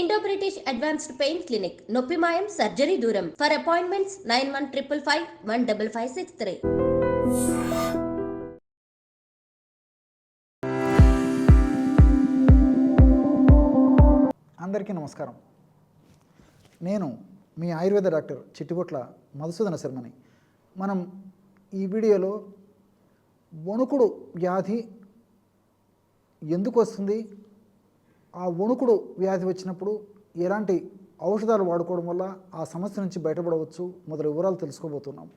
Indo British advanced pain clinic నొప్పి మాయం surgery దూరం for appointments nine one triple five one double five six three అందరికీ నమస్కారం. నేను మీ ఆయుర్వేద డాక్టర్ చిట్టిబొట్ల మధుసూదన శర్మని. మనం ఈ వీడియోలో వణుకుడు వ్యాధి ఎందుకు వస్తుంది? ఆ వణుకుడు వ్యాధి వచ్చినప్పుడు ఎలాంటి ఔషధాలు వాడుకోవడం వల్ల ఆ సమస్య నుంచి బయటపడవచ్చు మొదలు వివరాలు తెలుసుకోబోతున్నాం.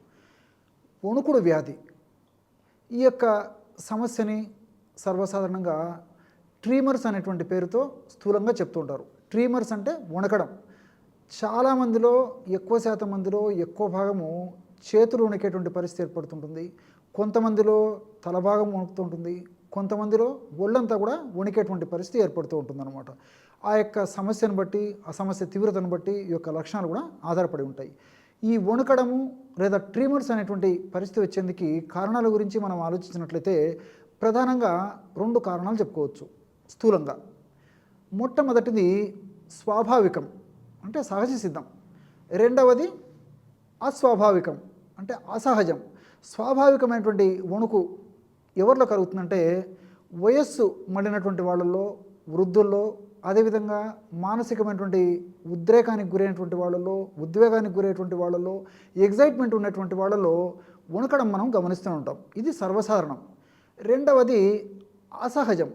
వణుకుడు వ్యాధి. ఈ యొక్క సమస్యని సర్వసాధారణంగా ట్రీమర్స్ అనేటువంటి పేరుతో స్థూలంగా చెప్తుంటారు. ట్రీమర్స్ అంటే వణకడం. చాలామందిలో ఎక్కువ శాతం మందిలో ఎక్కువ భాగము చేతులు వణికేటువంటి పరిస్థితి ఏర్పడుతుంటుంది. కొంతమందిలో తల భాగం వణుకుతుంటుంది. కొంతమందిలో ఒళ్ళంతా కూడా వణికేటువంటి పరిస్థితి ఏర్పడుతూ ఉంటుందన్నమాట. ఆ యొక్క సమస్యను బట్టి ఆ సమస్య తీవ్రతను బట్టి ఈ యొక్క లక్షణాలు కూడా ఆధారపడి ఉంటాయి. ఈ వణుకడము లేదా ట్రీమర్స్ అనేటువంటి పరిస్థితి వచ్చేందుకు కారణాల గురించి మనం ఆలోచించినట్లయితే ప్రధానంగా రెండు కారణాలు చెప్పుకోవచ్చు. స్థూలంగా. మొట్టమొదటిది స్వాభావికం అంటే సహజ సిద్ధం. రెండవది అస్వాభావికం అంటే అసహజం. స్వాభావికమైనటువంటి వణుకు ఎవరిలో కలుగుతుందంటే వయస్సు మళ్ళినటువంటి వాళ్ళల్లో వృద్ధుల్లో అదేవిధంగా మానసికమైనటువంటి ఉద్రేకానికి గురైనటువంటి వాళ్ళలో ఉద్వేగానికి గురైనటువంటి వాళ్ళలో ఎగ్జైట్మెంట్ ఉన్నటువంటి వాళ్ళలో వణుకడం మనం గమనిస్తూ ఉంటాం. ఇది సర్వసాధారణం. రెండవది అసహజం.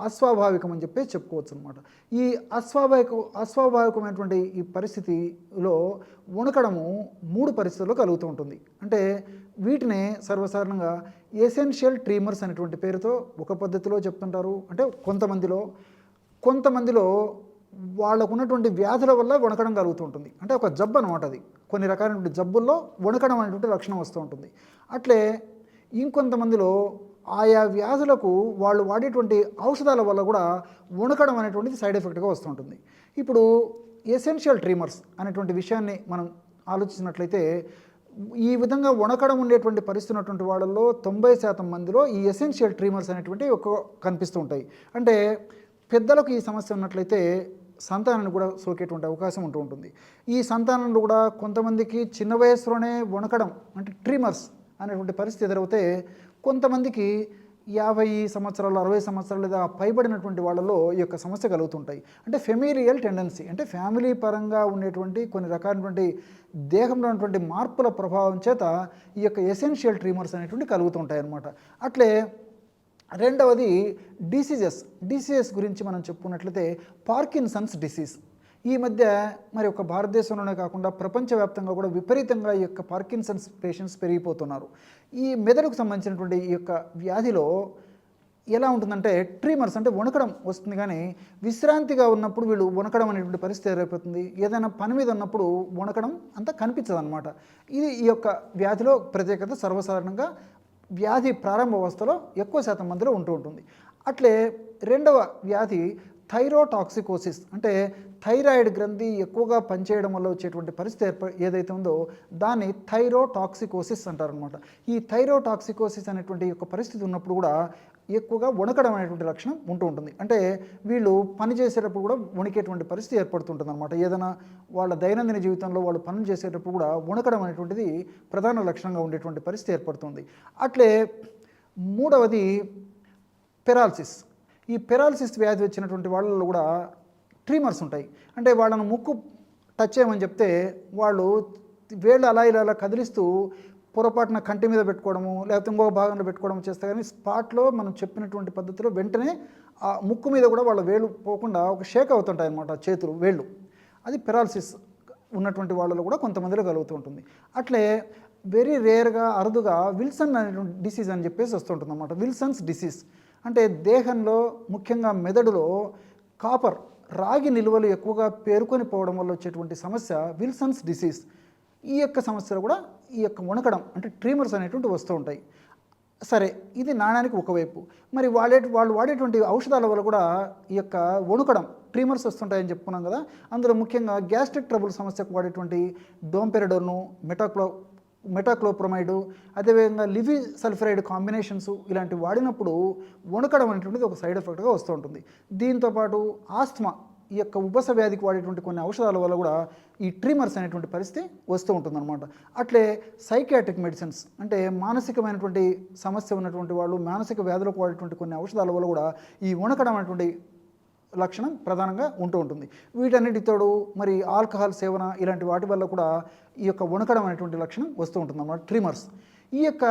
అస్వాభావికం అని చెప్పి చెప్పుకోవచ్చు అనమాట ఈ అస్వాభావిక అస్వాభావికమైనటువంటి ఈ పరిస్థితిలో వణకడము మూడు పరిస్థితుల్లో కలుగుతూ ఉంటుంది. అంటే వీటినే సర్వసాధారణంగా ఎసెన్షియల్ ట్రీమర్స్ అనేటువంటి పేరుతో ఒక పద్ధతిలో చెప్తుంటారు. అంటే కొంతమందిలో కొంతమందిలో వాళ్ళకు ఉన్నటువంటి వ్యాధుల వల్ల వణకడం కలుగుతూ ఉంటుంది. అంటే ఒక జబ్బు అనమాట అది. కొన్ని రకాలైనటువంటి జబ్బుల్లో వణకడం అనేటువంటి లక్షణం వస్తూ ఉంటుంది. అట్లే ఇంకొంతమందిలో ఆయా వ్యాధులకు వాళ్ళు వాడేటువంటి ఔషధాల వల్ల కూడా వణకడం అనేటువంటిది సైడ్ ఎఫెక్ట్గా వస్తుంటుంది. ఇప్పుడు ఎసెన్షియల్ ట్రీమర్స్ అనేటువంటి విషయాన్ని మనం ఆలోచించినట్లయితే ఈ విధంగా వణకడం ఉండేటువంటి పరిస్థితి ఉన్నటువంటి వాళ్ళల్లో తొంభై శాతం మందిలో ఈ ఎసెన్షియల్ ట్రీమర్స్ అనేటువంటివి ఎక్కువ కనిపిస్తూ ఉంటాయి. అంటే పెద్దలకు ఈ సమస్య ఉన్నట్లయితే సంతానాన్ని కూడా సోకేటువంటి అవకాశం ఉంటూ ఉంటుంది. ఈ సంతానంలో కూడా కొంతమందికి చిన్న వయసులోనే వణకడం అంటే ట్రీమర్స్ అనేటువంటి పరిస్థితి ఎదురవుతే కొంతమందికి యాభై సంవత్సరాలు అరవై సంవత్సరాలు లేదా పైబడినటువంటి వాళ్ళలో ఈ యొక్క సమస్య కలుగుతుంటాయి. అంటే ఫెమిలియల్ టెండెన్సీ అంటే ఫ్యామిలీ పరంగా ఉండేటువంటి కొన్ని రకాలైనటువంటి దేహంలో ఉన్నటువంటి మార్పుల ప్రభావం చేత ఈ యొక్క ఎసెన్షియల్ ట్రీమర్స్ అనేటువంటి కలుగుతుంటాయి అన్నమాట అట్లే రెండవది డిసీజెస్ డిసీజెస్ గురించి మనం చెప్పుకున్నట్లయితే పార్కిన్సన్స్ డిసీజ్ ఈ మధ్య మరి ఒక భారతదేశంలోనే కాకుండా ప్రపంచవ్యాప్తంగా కూడా విపరీతంగా ఈ యొక్క పార్కిన్సన్స్ పేషెంట్స్ పెరిగిపోతున్నారు. ఈ మెదడుకు సంబంధించినటువంటి ఈ యొక్క వ్యాధిలో ఎలా ఉంటుందంటే ట్రీమర్స్ అంటే వణకడం వస్తుంది కానీ విశ్రాంతిగా ఉన్నప్పుడు వీళ్ళు వణకడం అనేటువంటి పరిస్థితి ఏర్పడుతుంది. ఏదైనా పని మీద ఉన్నప్పుడు వణకడం అంత కనిపించదు అనమాట ఇది ఈ యొక్క వ్యాధిలో ప్రత్యేకత సర్వసాధారణంగా వ్యాధి ప్రారంభ అవస్థలో ఎక్కువ శాతం మందిలో ఉంటూ ఉంటుంది. అట్లే రెండవ వ్యాధి థైరోటాక్సికోసిస్ అంటే థైరాయిడ్ గ్రంథి ఎక్కువగా పనిచేయడం వల్ల వచ్చేటువంటి పరిస్థితి ఏర్ప ఏదైతే ఉందో దాన్ని థైరోటాక్సికోసిస్ అంటారనమాట ఈ థైరోటాక్సికోసిస్ అనేటువంటి యొక్క పరిస్థితి ఉన్నప్పుడు కూడా ఎక్కువగా వణకడం అనేటువంటి లక్షణం ఉంటూ ఉంటుంది. అంటే వీళ్ళు పని చేసేటప్పుడు కూడా వణికేటువంటి పరిస్థితి ఏర్పడుతుంటుంది అనమాట ఏదైనా వాళ్ళ దైనందిన జీవితంలో వాళ్ళు పనులు చేసేటప్పుడు కూడా వణకడం అనేటువంటిది ప్రధాన లక్షణంగా ఉండేటువంటి పరిస్థితి ఏర్పడుతుంది. అట్లే మూడవది పెరాలసిస్. ఈ పెరాలసిస్ వ్యాధి వచ్చినటువంటి వాళ్ళలో కూడా ట్రీమర్స్ ఉంటాయి. అంటే వాళ్ళను ముక్కు టచ్ చేయమని చెప్తే వాళ్ళు వేళ్ళు అలా ఇలా అలా కదిలిస్తూ పొరపాటున కంటి మీద పెట్టుకోవడము లేకపోతే ఇంకొక భాగంలో పెట్టుకోవడం చేస్తే కానీ స్పాట్లో మనం చెప్పినటువంటి పద్ధతిలో వెంటనే ఆ ముక్కు మీద కూడా వాళ్ళ వేళ్ళు పోకుండా ఒక షేక్ అవుతుంటాయి అనమాట చేతులు వేళ్ళు. అది పెరాలసిస్ ఉన్నటువంటి వాళ్ళలో కూడా కొంతమందిలో కలుగుతూ ఉంటుంది. అట్లే వెరీ రేర్గా అరుదుగా విల్సన్ అనేటువంటి డిసీజ్ అని చెప్పేసి వస్తుంటుంది అనమాట విల్సన్స్ డిసీజ్. అంటే దేహంలో ముఖ్యంగా మెదడులో కాపర్ రాగి నిల్వలు ఎక్కువగా పేరుకొని పోవడం వల్ల వచ్చేటువంటి సమస్య విల్సన్స్ డిసీజ్. ఈ యొక్క సమస్యలు కూడా ఈ యొక్క వణకడం అంటే ట్రీమర్స్ అనేటువంటి వస్తూ ఉంటాయి. సరే ఇది నాణానికి ఒకవైపు. మరి వాడే వాళ్ళు వాడేటువంటి ఔషధాల వల్ల కూడా ఈ యొక్క వణుకడం ట్రీమర్స్ వస్తుంటాయని చెప్పుకున్నాం కదా. అందులో ముఖ్యంగా గ్యాస్ట్రిక్ ట్రబుల్ సమస్యకు వాడేటువంటి డోంపెరడోను మెటాక్లో మెటాక్లోప్రమైడ్ అదేవిధంగా లివి సల్ఫరైడ్ కాంబినేషన్స్ ఇలాంటివి వాడినప్పుడు వణకడం అనేటువంటిది ఒక సైడ్ ఎఫెక్ట్గా వస్తూ ఉంటుంది. దీంతోపాటు ఆస్త్మా ఈ యొక్క ఉబ్బస వ్యాధికి వాడేటువంటి కొన్ని ఔషధాల వల్ల కూడా ఈ ట్రీమర్స్ అనేటువంటి పరిస్థితి వస్తూ ఉంటుందన్నమాట. అట్లే సైకియాట్రిక్ మెడిసిన్స్ అంటే మానసికమైనటువంటి సమస్య ఉన్నటువంటి వాళ్ళు మానసిక వ్యాధులకు వాడేటువంటి కొన్ని ఔషధాల వల్ల కూడా ఈ వణకడం అనేటువంటి లక్షణం ప్రధానంగా ఉంటూ ఉంటుంది. వీటన్నిటితోడు మరి ఆల్కహాల్ సేవన ఇలాంటి వాటి వల్ల కూడా ఈ యొక్క వణకడం అనేటువంటి లక్షణం వస్తూ ఉంటుంది అన్నమాట ట్రిమర్స్. ఈ యొక్క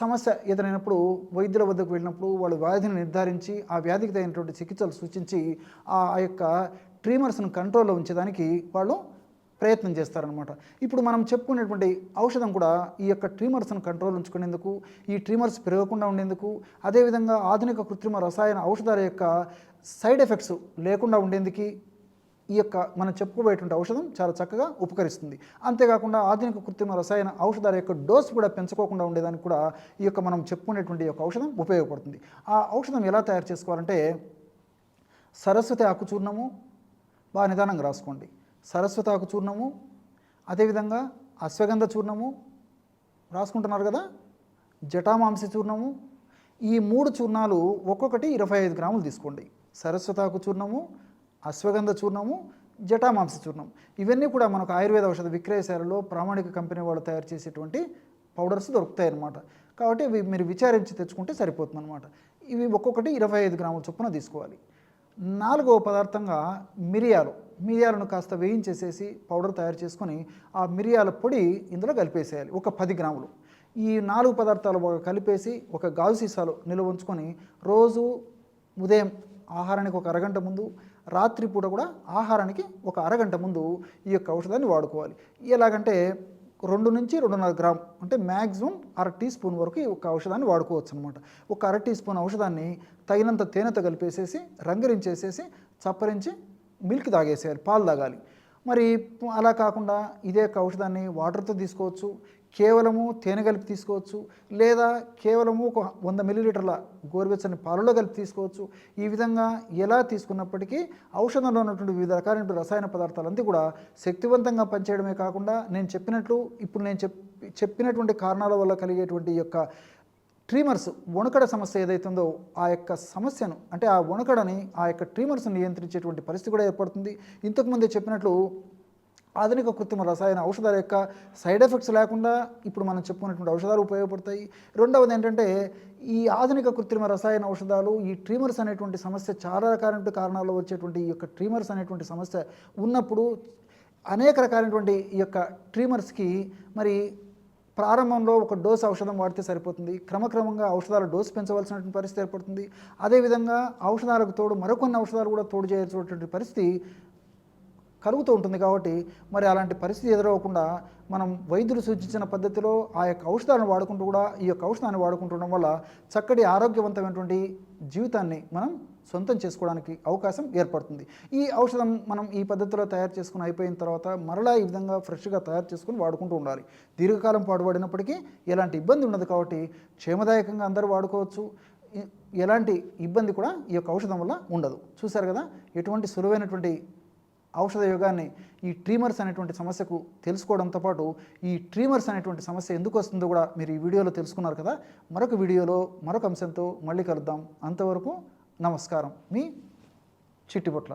సమస్య ఎదురైనప్పుడు వైద్యుల వద్దకు వెళ్ళినప్పుడు వాళ్ళు వ్యాధిని నిర్ధారించి ఆ వ్యాధికి తగినటువంటి చికిత్సలు సూచించి ఆ ఆ యొక్క ట్రీమర్స్ను కంట్రోల్లో ఉంచేదానికి వాళ్ళు ప్రయత్నం చేస్తారనమాట ఇప్పుడు మనం చెప్పుకునేటువంటి ఔషధం కూడా ఈ యొక్క ట్రీమర్స్ను కంట్రోల్ ఉంచుకునేందుకు ఈ ట్రీమర్స్ పెరగకుండా ఉండేందుకు అదేవిధంగా ఆధునిక కృత్రిమ రసాయన ఔషధాల యొక్క సైడ్ ఎఫెక్ట్స్ లేకుండా ఉండేందుకు ఈ యొక్క మనం చెప్పుకోబోయేటువంటి ఔషధం చాలా చక్కగా ఉపకరిస్తుంది. అంతేకాకుండా ఆధునిక కృత్రిమ రసాయన ఔషధాల యొక్క డోస్ కూడా పెంచుకోకుండా ఉండేదానికి కూడా ఈ యొక్క మనం చెప్పుకునేటువంటి యొక్క ఔషధం ఉపయోగపడుతుంది. ఆ ఔషధం ఎలా తయారు చేసుకోవాలంటే సరస్వతి ఆకు చూర్ణము బాగా నిదానంగా రాసుకోండి. సరస్వతి ఆకు చూర్ణము అదేవిధంగా అశ్వగంధ చూర్ణము రాసుకుంటున్నారు కదా జటామాంసి చూర్ణము ఈ మూడు చూర్ణాలు ఒక్కొక్కటి ఇరవై ఐదు గ్రాములు తీసుకోండి. సరస్వతాకు చూర్ణము అశ్వగంధ చూర్ణము జటామాంస చూర్ణం ఇవన్నీ కూడా మనకు ఆయుర్వేద ఔషధ విక్రయశాలలో ప్రామాణిక కంపెనీ వాళ్ళు తయారు చేసేటువంటి పౌడర్స్ దొరుకుతాయి అన్నమాట కాబట్టి ఇవి మీరు విచారించి తెచ్చుకుంటే సరిపోతుంది అనమాట ఇవి ఒక్కొక్కటి ఇరవై ఐదు గ్రాముల చొప్పున తీసుకోవాలి. నాలుగవ పదార్థంగా మిరియాలు. మిరియాలను కాస్త వేయించేసేసి పౌడర్ తయారు చేసుకొని ఆ మిరియాల పొడి ఇందులో కలిపేసేయాలి. ఒక పది గ్రాములు. ఈ నాలుగు పదార్థాలు కలిపేసి ఒక గాజు సీసాలో నిల్వ ఉంచుకొని రోజు ఉదయం ఆహారానికి ఒక అరగంట ముందు రాత్రిపూట కూడా ఆహారానికి ఒక అరగంట ముందు ఈ యొక్క ఔషధాన్ని వాడుకోవాలి. ఎలాగంటే రెండు నుంచి రెండున్నర గ్రామ్ అంటే మ్యాక్సిమం అర టీ స్పూన్ వరకు ఈ ఒక ఔషధాన్ని వాడుకోవచ్చు అనమాట ఒక అర టీ స్పూన్ ఔషధాన్ని తగినంత తేనెతో కలిపేసేసి రంగరించేసేసి చప్పరించి మిల్క్ తాగేసేయాలి పాలు తాగాలి. మరి అలా కాకుండా ఇదే యొక్క ఔషధాన్ని వాటర్తో తీసుకోవచ్చు కేవలము తేనె కలిపి తీసుకోవచ్చు లేదా కేవలము ఒక వంద మిల్లీలీటర్ల గోరువెచ్చని పాలలో కలిపి తీసుకోవచ్చు. ఈ విధంగా ఎలా తీసుకున్నప్పటికీ ఔషధంలో ఉన్నటువంటి వివిధ రకాలైన రసాయన పదార్థాలంతా కూడా శక్తివంతంగా పనిచేయడమే కాకుండా నేను చెప్పినట్లు ఇప్పుడు నేను చెప్ చెప్పినటువంటి కారణాల వల్ల కలిగేటువంటి యొక్క ట్రీమర్స్ వణుకడ సమస్య ఏదైతుందో ఆ యొక్క సమస్యను అంటే ఆ వణుకడని ఆ యొక్క ట్రీమర్స్ని నియంత్రించేటువంటి పరిస్థితి కూడా ఏర్పడుతుంది. ఇంతకుముందే చెప్పినట్లు ఆధునిక కృత్రిమ రసాయన ఔషధాల యొక్క సైడ్ ఎఫెక్ట్స్ లేకుండా ఇప్పుడు మనం చెప్పుకున్నటువంటి ఔషధాలు ఉపయోగపడతాయి. రెండవది ఏంటంటే ఈ ఆధునిక కృత్రిమ రసాయన ఔషధాలు ఈ ట్రీమర్స్ అనేటువంటి సమస్య చాలా రకాలైన కారణాల్లో వచ్చేటువంటి ఈ యొక్క ట్రీమర్స్ అనేటువంటి సమస్య ఉన్నప్పుడు అనేక రకాలైనటువంటి ఈ యొక్క ట్రీమర్స్కి మరి ప్రారంభంలో ఒక డోస్ ఔషధం వాడితే సరిపోతుంది. క్రమక్రమంగా ఔషధాల డోస్ పెంచవలసినటువంటి పరిస్థితి ఏర్పడుతుంది. అదేవిధంగా ఔషధాలకు తోడు మరికొన్ని ఔషధాలు కూడా తోడు చేయాల్సినటువంటి పరిస్థితి కలుగుతూ ఉంటుంది కాబట్టి మరి అలాంటి పరిస్థితి ఎదురవ్వకుండా మనం వైద్యులు సూచించిన పద్ధతిలో ఆ యొక్క ఔషధాలను వాడుకుంటూ కూడా ఈ యొక్క ఔషధాన్ని వాడుకుంటుండడం వల్ల చక్కటి ఆరోగ్యవంతమైనటువంటి జీవితాన్ని మనం సొంతం చేసుకోవడానికి అవకాశం ఏర్పడుతుంది. ఈ ఔషధం మనం ఈ పద్ధతిలో తయారు చేసుకుని అయిపోయిన తర్వాత మరలా ఈ విధంగా ఫ్రెష్గా తయారు చేసుకుని వాడుకుంటూ ఉండాలి. దీర్ఘకాలం పాటుపడినప్పటికీ ఎలాంటి ఇబ్బంది ఉండదు కాబట్టి క్షేమదాయకంగా అందరూ వాడుకోవచ్చు. ఎలాంటి ఇబ్బంది కూడా ఈ యొక్క ఔషధం వల్ల ఉండదు. చూశారు కదా? ఎటువంటి సులువైనటువంటి ఔషధ యోగాన్ని ఈ ట్రీమర్స్ అనేటువంటి సమస్యకు తెలుసుకోవడంతో పాటు ఈ ట్రీమర్స్ అనేటువంటి సమస్య ఎందుకు వస్తుందో కూడా మీరు ఈ వీడియోలో తెలుసుకున్నారు కదా. మరొక వీడియోలో మరొక అంశంతో మళ్ళీ కలుద్దాం. అంతవరకు నమస్కారం. మీ చిట్టిబొట్ల.